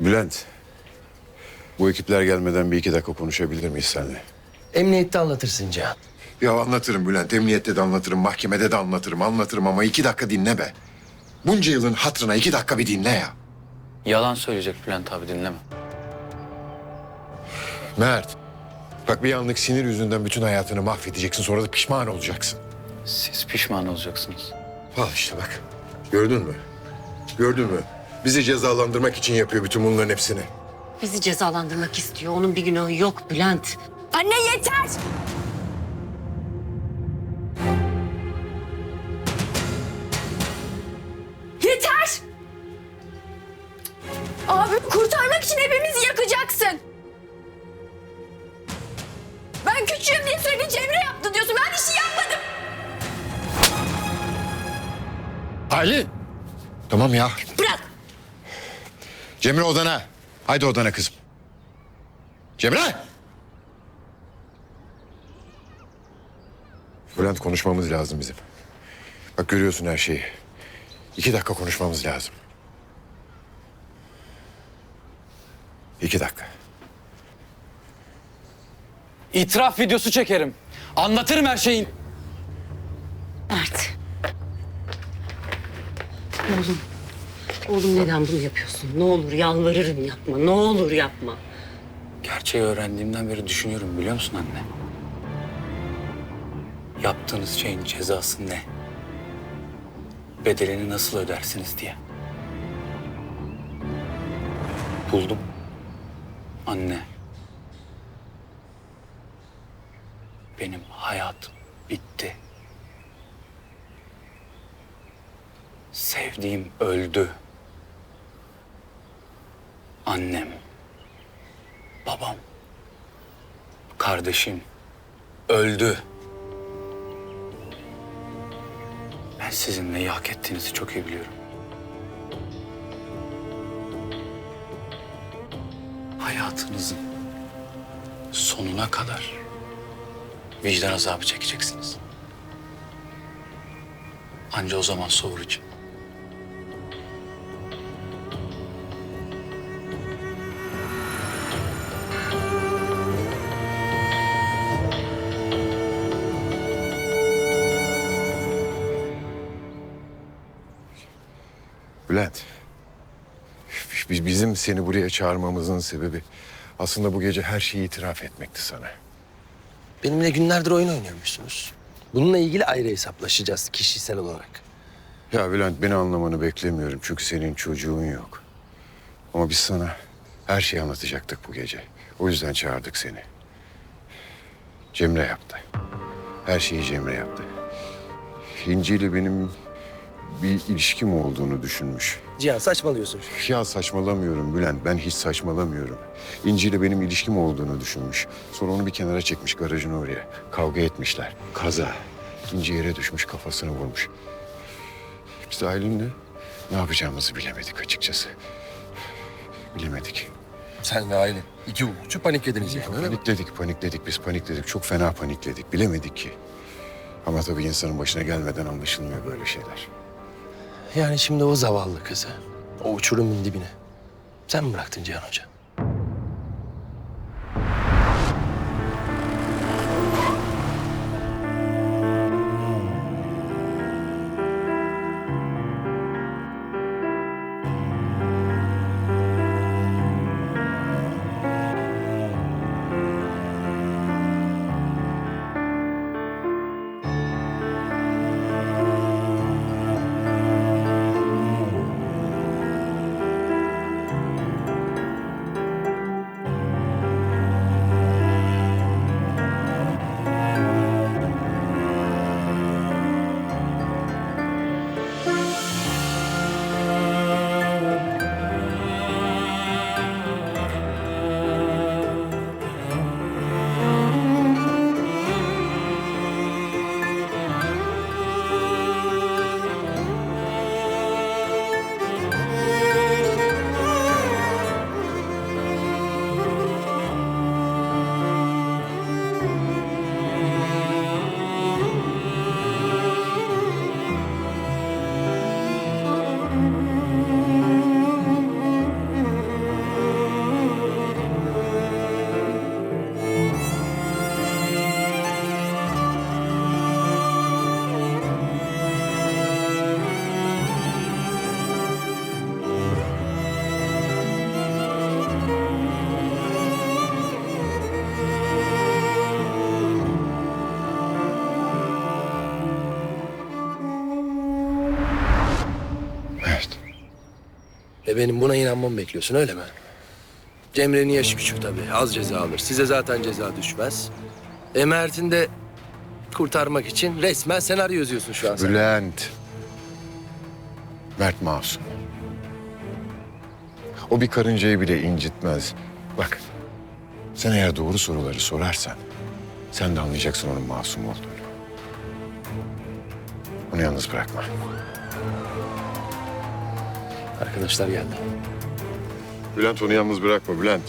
Bülent. Bu ekipler gelmeden bir iki dakika konuşabilir miyiz seninle? Emniyette anlatırsın Cihan. Ya anlatırım Bülent. Emniyette de anlatırım, mahkemede de anlatırım. Anlatırım ama iki dakika dinle be. Bunca yılın hatırına iki dakika bir dinle ya. Yalan söyleyecek Bülent abi dinleme. Mert. Bak bir anlık sinir yüzünden bütün hayatını mahvedeceksin. Sonra da pişman olacaksın. Siz pişman olacaksınız. Al işte bak. Gördün mü? Gördün mü? Bizi cezalandırmak için yapıyor bütün bunların hepsini. Bizi cezalandırmak istiyor. Onun bir günahı yok Bülent. Anne yeter! Yeter! Abi kurtarmak için hepimizi yakacaksın. Ben küçüğüm diye sürekli Cemre yaptı diyorsun. Ben bir şey yapmadım. Aylin. Tamam ya. Cemre odana. Haydi odana kızım. Cemre! Bülent konuşmamız lazım bizim. Bak görüyorsun her şeyi. İki dakika konuşmamız lazım. İki dakika. İtiraf videosu çekerim. Anlatırım her şeyin. Mert. Oğlum. Oğlum neden bunu yapıyorsun? Ne olur yalvarırım yapma. Ne olur yapma. Gerçeği öğrendiğimden beri düşünüyorum biliyor musun anne? Yaptığınız şeyin cezası ne? Bedelini nasıl ödersiniz diye. Buldum. Anne. Benim hayatım bitti. Sevdiğim öldü. Annem. Babam. Kardeşim. Öldü. Ben sizin neyi hak ettiğinizi çok iyi biliyorum. Hayatınızın sonuna kadar vicdan azabı çekeceksiniz. Anca o zaman soğuracağım. Bülent. Biz, bizim seni buraya çağırmamızın sebebi aslında bu gece her şeyi itiraf etmekti sana. Benimle günlerdir oyun oynuyormuşsunuz. Bununla ilgili ayrı hesaplaşacağız kişisel olarak. Ya Bülent beni anlamanı beklemiyorum çünkü senin çocuğun yok. Ama biz sana her şeyi anlatacaktık bu gece. O yüzden çağırdık seni. Cemre yaptı. Her şeyi Cemre yaptı. İnci ile benim bir ilişkim olduğunu düşünmüş. Cihan saçmalıyorsun. Ya saçmalamıyorum Bülent. Ben hiç saçmalamıyorum. İnci ile benim ilişkim olduğunu düşünmüş. Sonra onu bir kenara çekmiş garajın oraya. Kavga etmişler. Kaza. İnci yere düşmüş kafasını vurmuş. Biz Aylin'le ne yapacağımızı bilemedik açıkçası. Bilemedik. Sen ve aile iki hukukçu paniklediniz yani öyle mi? Panikledik, panikledik. Biz panikledik. Çok fena panikledik. Bilemedik ki. Ama tabii insanın başına gelmeden anlaşılmıyor böyle şeyler. Yani şimdi o zavallı kızı, o uçurumun dibine sen mi bıraktın Cihan Hoca? Benim buna inanmamı bekliyorsun öyle mi? Cemre'nin yaşı küçük tabii. Az ceza alır. Size zaten ceza düşmez. E Mert'in de kurtarmak için resmen senaryo yazıyorsun şu an sen. Bülent. Mert masum. O bir karıncayı bile incitmez. Bak, sen eğer doğru soruları sorarsan... ...sen de anlayacaksın onun masum olduğunu. Onu yalnız bırakma. Arkadaşlar geldi. Bülent onu yalnız bırakma Bülent.